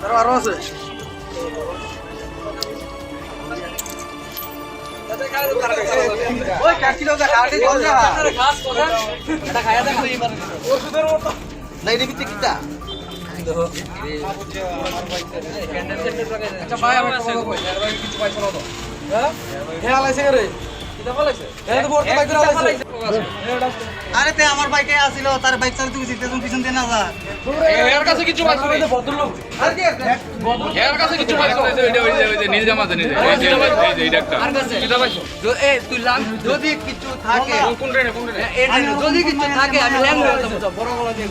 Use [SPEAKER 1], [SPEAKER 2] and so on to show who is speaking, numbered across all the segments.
[SPEAKER 1] আরও আরও আছে ওই কাকি দাও দেখা আটি দাও দেখা এটা খায়া দেখো ওষুধের মতো নাই রে বিতে কিটা? আচ্ছা ভাই আমার কিছু হ্যাঁ হ্যাঁ? লাইছে রে কিটা হ্যাঁ তো বর্তমান বাইক লাইছে
[SPEAKER 2] আরে তে আমার বাইকে আসিল তার বাইক চালাতে গেছি তেজন পিছন দিয়ে না যা।
[SPEAKER 3] এর কাছে কিছু পাইছো না
[SPEAKER 1] ভদ্রলোক আর কি
[SPEAKER 3] এর কাছে কিছু পাইছো ওই যে ওই যে নীল জামা আছে নীল এই যে এই যে এটা একটা কিটা পাইছো
[SPEAKER 2] এ তুই লাম যদি কিছু থাকে
[SPEAKER 3] কোন ট্রেনে কোন ট্রেনে
[SPEAKER 2] যদি কিছু থাকে আমি ল্যাং হয়ে যাব। বড় বড় দিয়ে।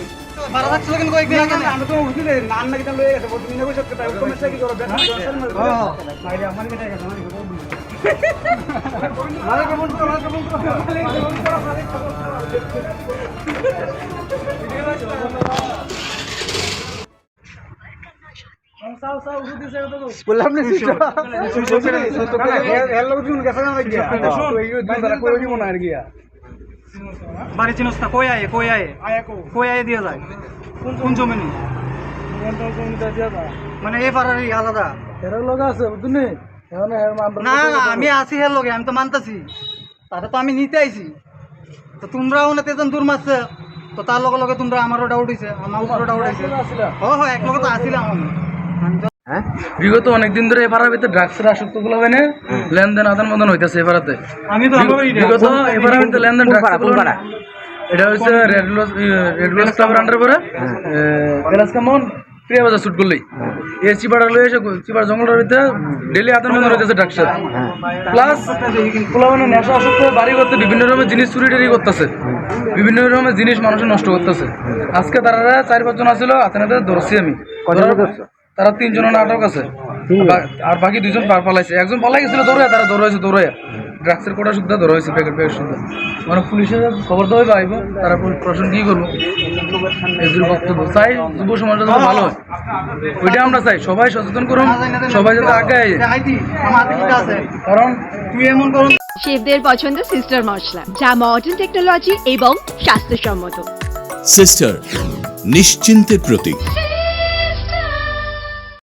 [SPEAKER 2] ভাড়া থাকছিল কিন্তু কয়েকদিন আগে
[SPEAKER 1] আমি তো উঠি রে নান নাকি তাহলে এটা বলতে নিয়ে বসে কথা ওই সমস্যা কি করবে বেশ মাইরে আমার কেটে গেছে বললাম না
[SPEAKER 2] বাড়ি চিনস না কই আয়ে কই আয়ে? কই আয়ে দিয়ে যায়? কোন জমিনে? মানে এই পাড়ারই আলাদা।
[SPEAKER 1] এর লোক আছে বুঝলি
[SPEAKER 2] না না আমি আছি হের লগে আমি তো মানতাছি। তাতে তো আমি নিতে আইছি। তো তোমরাও না তেজন দূর মারছে তো তার লগে লগে তোমরা আমারও ডাউট হইছে আমার উপরও ডাউট হইছে। ও হো এক লগে তো আসিলাম আমি। আমি তো
[SPEAKER 4] বিগত অনেকদিন ধরে এবার ভিতরে ড্রাগসের আসক্তগুলো মানে লেনদেন আদান প্রদান হইতেছে এবারাতে
[SPEAKER 2] আমি তো
[SPEAKER 4] বিগত লেনদেন ড্রাগস এটা হচ্ছে রেড লস রেড লস ক্লাবের আন্ডার পরে। গ্যালাস কামন প্রিয়া বাজার শুট করলেই এই চিপাড়া লয়ে এসে চিপাড়া জঙ্গলের ভিতরে ডেলি আদান প্রদান হইতেছে ড্রাগসের প্লাস পোলা মানে নেশা আসক্ত বাড়ি করতে বিভিন্ন রকমের জিনিস চুরি টুরি করতেছে। বিভিন্ন রকমের জিনিস মানুষের নষ্ট করতেছে। আজকে তারা চার পাঁচজন আসছিল আপনাদের ধরছি আমি। তারা তিনজন নাটক আছে। আর বাকি দুজন পালাইছে। একজন পালাই গেছিল দৌড়ে তারা দৌড়াইছে দৌড়াইয়া। ড্রাগসের কোটা সুদ্ধা ধরা হয়েছে প্যাকেট প্যাকেট সুদ্ধা? মানে পুলিশের খবর দেওয়া পাইব তারা পুলিশ প্রশাসন কি করব? এদের বক্তব্য। চাই যুব সমাজটা যাতে ভালো হয়। ওইটা আমরা চাই। সবাই সচেতন করুন সবাই যাতে আগে কারণ
[SPEAKER 2] তুই এমন করুন
[SPEAKER 5] শেফদের পছন্দ সিস্টার মশলা যা মডার্ন টেকনোলজি এবং স্বাস্থ্যসম্মত।
[SPEAKER 6] সিস্টার নিশ্চিন্তের প্রতীক।